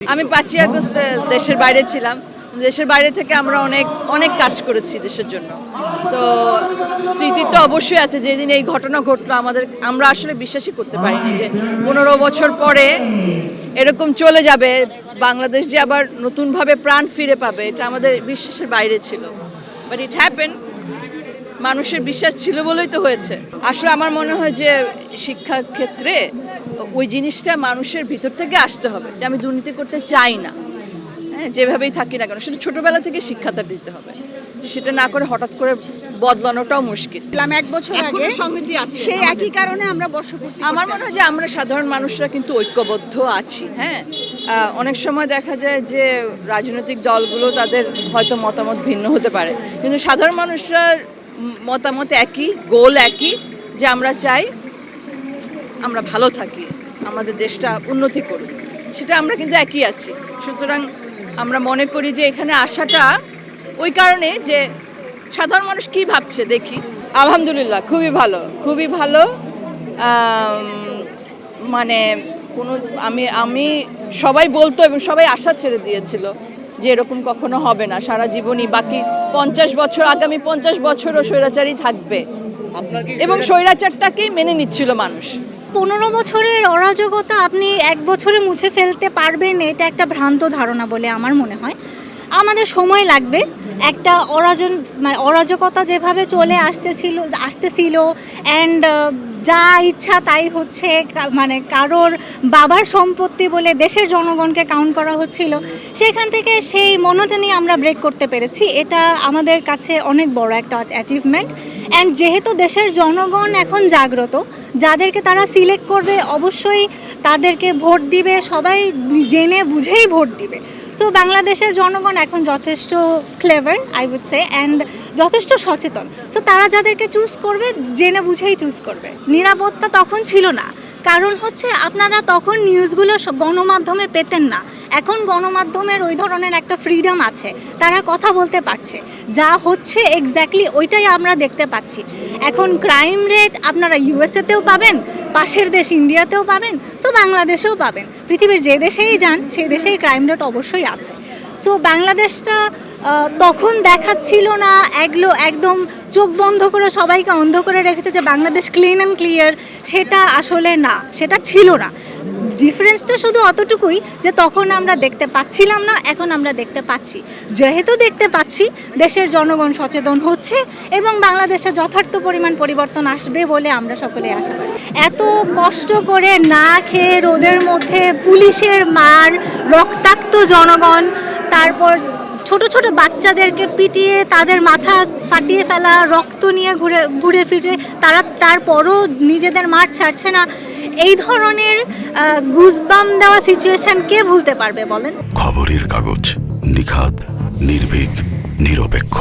আমি পাঁচই আগস্ট দেশের বাইরে ছিলাম। দেশের বাইরে থেকে আমরা অনেক অনেক কাজ করেছি দেশের জন্য। তো স্মৃতি তো অবশ্যই আছে, যেদিন এই ঘটনা ঘটলো, আমাদের, আমরা আসলে বিশ্বাসই করতে পারিনি যে পনেরো বছর পরে এরকম চলে যাবে, বাংলাদেশ যে আবার নতুনভাবে প্রাণ ফিরে পাবে, এটা আমাদের বিশ্বাসের বাইরে ছিল। বাট ইট হ্যাপেন মানুষের বিশ্বাস ছিল বলেই তো হয়েছে। আসলে আমার মনে হয় যে শিক্ষা ক্ষেত্রে ওই জিনিসটা মানুষের ভিতর থেকে আসতে হবে যে আমি দুর্নীতি করতে চাই না। হ্যাঁ যেভাবেই থাকি না কেন সেটা ছোটবেলা থেকে শিক্ষাটা দিতে হবে। সেটা না করে হঠাৎ করে বদলানোটাও মুশকিল। ছিলাম এক বছর আগে সংহতি আছে সেই একই কারণে আমরা বর্ষপূর্তি আমার মনে হয় যে আমরা সাধারণ মানুষরা কিন্তু ঐক্যবদ্ধ আছি হ্যাঁ। অনেক সময় দেখা যায় যে রাজনৈতিক দলগুলো তাদের হয়তো মতামত ভিন্ন হতে পারে। কিন্তু সাধারণ মানুষরা মতামত একই, গোল একই যে আমরা চাই আমরা ভালো থাকি, আমাদের দেশটা উন্নতি করুক। সেটা আমরা কিন্তু একই আছি। সুতরাং আমরা মনে করি যে এখানে আসাটা ওই কারণে যে সাধারণ মানুষ কি ভাবছে দেখি। আলহামদুলিল্লাহ, খুবই ভালো খুবই ভালো। মানে কোনো, আমি আমি সবাই বলতো এবং সবাই আশা ছেড়ে দিয়েছিল যে এরকম কখনো হবে না। সারা জীবনই বাকি পঞ্চাশ বছর আগামী পঞ্চাশ বছরও স্বৈরাচারই থাকবে। এবং স্বৈরাচারটাকেই মেনে নিচ্ছিল মানুষ। পনেরো বছরের অরাজকতা আপনি এক বছরে মুছে ফেলতে পারবেন এটা একটা ভ্রান্ত ধারণা বলে আমার মনে হয়। আমাদের সময় লাগবে। একটা অরাজন মানে অরাজকতা যেভাবে চলে আসতেছিল আসতেছিল অ্যান্ড যা ইচ্ছা তাই হচ্ছে মানে কারোর বাবার সম্পত্তি বলে দেশের জনগণকে কাউন্ট করা হচ্ছিল, সেখান থেকে সেই মনোটনি আমরা ব্রেক করতে পেরেছি। এটা আমাদের কাছে অনেক বড় একটা অ্যাচিভমেন্ট অ্যান্ড যেহেতু দেশের জনগণ এখন জাগ্রত, যাদেরকে তারা সিলেক্ট করবে, অবশ্যই তাদেরকে ভোট দিবে, সবাই জেনে বুঝেই ভোট দিবে। সো বাংলাদেশের জনগণ এখন যথেষ্ট clever I would say and যথেষ্ট সচেতন। সো তারা যাদেরকে চুজ করবে, জেনে বুঝেই চুজ করবে। নিরাপত্তা তখন ছিল না। কারণ হচ্ছে আপনারা তখন নিউজগুলো গণমাধ্যমে পেতেন না। এখন গণমাধ্যমের ওই ধরনের একটা ফ্রিডম আছে। তারা কথা বলতে পারছে। যা হচ্ছে এক্স্যাক্টলি ওইটাই আমরা দেখতে পাচ্ছি। এখন ক্রাইম রেট আপনারা ইউএসএতেও পাবেন, পাশের দেশ ইন্ডিয়াতেও পাবেন সো বাংলাদেশেও পাবেন। পৃথিবীর যে দেশেই যান, সেই দেশেই ক্রাইম রেট অবশ্যই আছে। সো বাংলাদেশটা তখন দেখাচ্ছিল না এগুলো একদম চোখ বন্ধ করে সবাইকে অন্ধ করে রেখেছে যে বাংলাদেশ ক্লিন অ্যান্ড ক্লিয়ার সেটা আসলে না, সেটা ছিল না। ডিফারেন্সটা শুধু অতটুকুই যে তখন আমরা দেখতে পাচ্ছিলাম না, এখন আমরা দেখতে পাচ্ছি। যেহেতু দেখতে পাচ্ছি, দেশের জনগণ সচেতন হচ্ছে এবং বাংলাদেশে যথার্থ পরিমাণ পরিবর্তন আসবে বলে আমরা সকলে আশাবাদী। এত কষ্ট করে না খেয়ে রোদের মধ্যে পুলিশের মার, রক্তাক্ত জনগণ, তারপর ছোট ছোট বাচ্চাদেরকে পিটিয়ে তাদের মাথা ফাটিয়ে ফেলা, রক্ত নিয়ে ঘুরে ঘুরে ফিরে, তারা তারপরও নিজেদের মাঠ ছাড়ছে না। এই ধরনের গুজবাম দেওয়া সিচুয়েশন কে ভুলতে পারবে বলেন? খবরের কাগজ নিখাত নির্ভীক, নিরপেক্ষ।